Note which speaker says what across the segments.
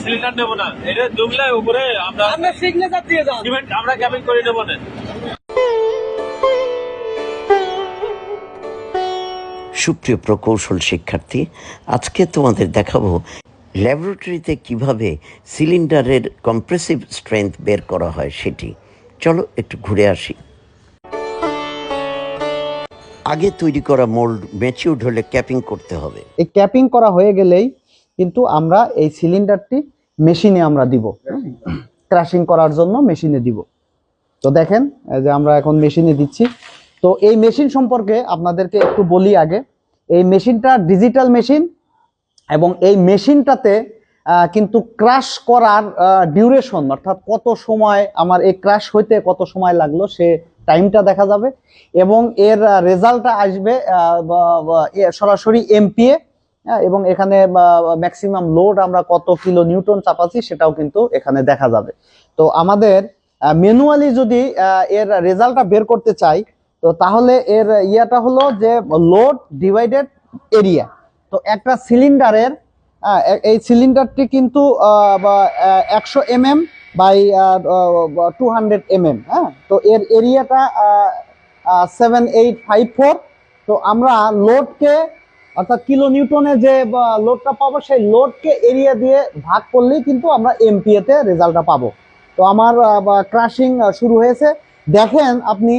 Speaker 1: Cylinder নেব না। এটা ডুবলে উপরে আমরা
Speaker 2: আমরা সিগনেচার দিয়ে যান
Speaker 1: আমরা ক্যাবিন করে নেব না।
Speaker 3: সুপ্রিয় প্রকৌশল শিক্ষার্থী আজকে তোমাদের দেখাবো ল্যাবরেটরিতে কীভাবে সিলিন্ডারের কম্প্রেসিভ স্ট্রেংথ বের করা হয় সেটি। চলো একটু ঘুরে আসি। আগে তৈরি করা মোল্ড ম্যাচিউড হলে ক্যাপিং করতে হবে।
Speaker 4: এই ক্যাপিং করা হয়ে গেলেই কিন্তু আমরা এই সিলিন্ডারটি মেশিনে আমরা দিব। ক্রাশিং করার জন্য মেশিনে দিব। তো দেখেন যে আমরা এখন মেশিনে দিচ্ছি। তো এই মেশিন সম্পর্কে আপনাদেরকে একটু বলি আগে। এই মেশিনটা ডিজিটাল মেশিন এবং এই মেশিনটাতে কিন্তু ক্রাশ করার ডিউরেশন অর্থাৎ কত সময় আমার এই ক্রাশ হইতে কত সময় লাগল, সে টাইমটা দেখা যাবে। এবং এর রেজাল্টটা আসবে সরাসরি এমপিএ এবং এখানে ম্যাক্সিমাম লোড আমরা কত কিলো নিউটন চাপাচ্ছি, সেটাও কিন্তু এখানে দেখা যাবে। তো আমাদের ম্যানুয়ালি যদি এর রেজাল্টটা বের করতে চাই, তো তাহলে এর ইয়েটা হলো যে লোড ডিভাইডেড এরিয়া তো একটা সিলিন্ডারের এই সিলিন্ডারটি কিন্তু একশো M M by two hundred M M হ্যাঁ? তো এর এরিয়াটা সেভেন এইট ফাইভ ফোর তো আমরা লোডকে অর্থাৎ কিলো নিউটনে যে লোডটা পাবো সেই লোডকে এরিয়া দিয়ে ভাগ করলেই কিন্তু আমরা এমপিএতে রেজাল্টটা পাবো। তো আমার ক্রাশিং শুরু হয়েছে। দেখেন আপনি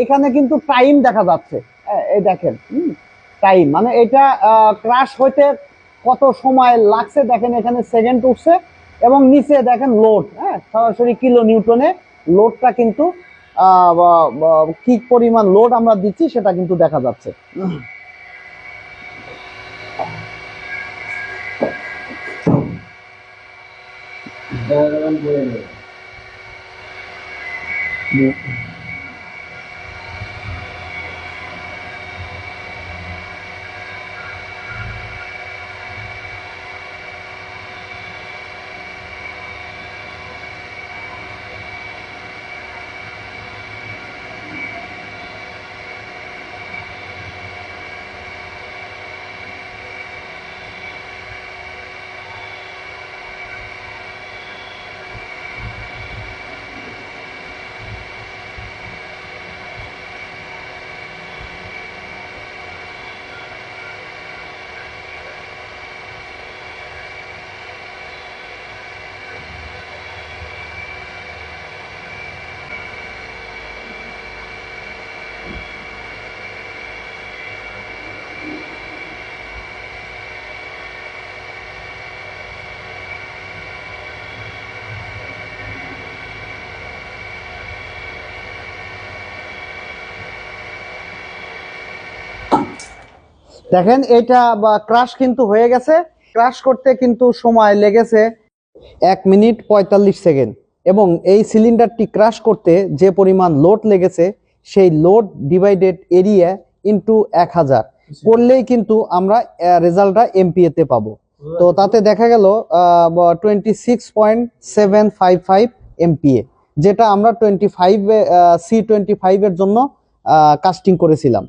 Speaker 4: এখানে কিন্তু টাইম দেখা যাচ্ছে। হ্যাঁ, এই দেখেন টাইম মানে এটা ক্রাশ হইতে কত সময় লাগছে? দেখেন এখানে সেকেন্ড উঠছে এবং নিচে দেখেন লোড হ্যাঁ? সরাসরি কিলো নিউটনে লোডটা কিন্তু কি পরিমাণ লোড আমরা দিচ্ছি সেটা কিন্তু দেখা যাচ্ছে। দেখেন এটা বা ক্রাশ কিন্তু হয়ে গেছে। ক্রাশ করতে কিন্তু সময় লেগেছে এক মিনিট পঁয়তাল্লিশ সেকেন্ড। এবং এই সিলিন্ডারটি ক্রাশ করতে যে পরিমাণ লোড লেগেছে, সেই লোড ডিভাইডেড এরিয়া ইন্টু এক হাজার। করলেই কিন্তু আমরা রেজাল্টটা এমপিএ তে পাবো। তো তাতে দেখা গেল twenty six point seven five five MPa যেটা আমরা টোয়েন্টি ফাইভ সি টোয়েন্টি ফাইভের জন্য কাস্টিং করেছিলাম।